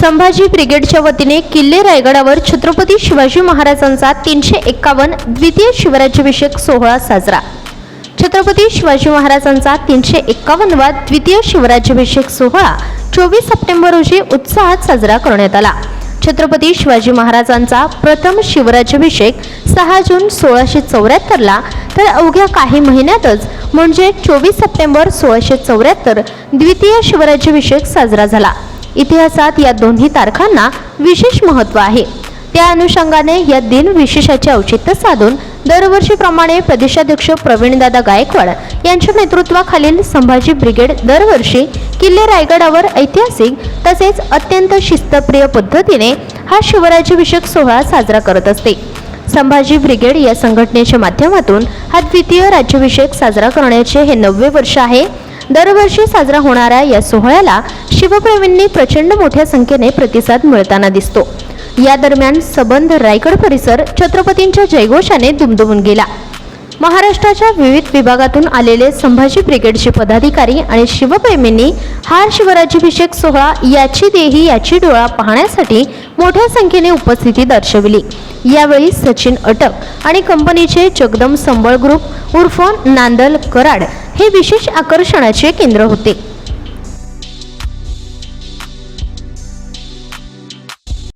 संभाजी ब्रिगेडच्या वतीने किल्ले रायगडावर छत्रपती शिवाजी महाराजांचा तीनशे एक्कावन्न द्वितीय शिवराज्याभिषेक सोहळा साजरा. छत्रपती शिवाजी महाराजांचा तीनशे एक्कावन्नवा द्वितीय शिवराज्याभिषेक सोहळा चोवीस सप्टेंबर रोजी उत्साहात साजरा करण्यात आला. छत्रपती शिवाजी महाराजांचा प्रथम शिवराज्याभिषेक सहा जून सोळाशे चौऱ्याहत्तरला तर अवघ्या काही महिन्यातच म्हणजे चोवीस सप्टेंबर सोळाशे चौऱ्याहत्तर द्वितीय शिवराज्याभिषेक साजरा झाला. इतिहासात या दोन्ही तारखांना विशेष महत्त्व आहे. त्या अनुषंगाने या दिन विशेषाचे औचित्य साधून दरवर्षीप्रमाणे प्रदेशाध्यक्ष प्रवीणदादा गायकवाड यांच्या नेतृत्वाखालील संभाजी ब्रिगेड दरवर्षी किल्ले रायगडावर ऐतिहासिक तसेच अत्यंत शिस्तप्रिय पद्धतीने हा शिवराज्याभिषेक सोहळा साजरा करत असते. संभाजी ब्रिगेड या संघटनेच्या माध्यमातून हा द्वितीय राज्याभिषेक साजरा करण्याचे हे नववे वर्ष आहे. दरवर्षी साजरा होणाऱ्या या सोहळ्याला शिवप्रेमींनी प्रचंड मोठ्या संख्येने प्रतिसाद मिळताना दिसतो. या दरम्यान सबंध रायगड परिसर छत्रपतींच्या जयघोषाने दुमदुमून गेला. महाराष्ट्राच्या विविध विभागातून आलेले संभाजी ब्रिगेडचे पदाधिकारी आणि शिवप्रेमींनी हा शिवराज्याभिषेक सोहळा याची देही याची डोळा पाहण्यासाठी मोठ्या संख्येने उपस्थिती दर्शविली. यावेळी सचिन अटक आणि कंपनीचे जगदम संबळ ग्रुप उर्फ नांदल कराड हे विशेष आकर्षणाचे केंद्र होते.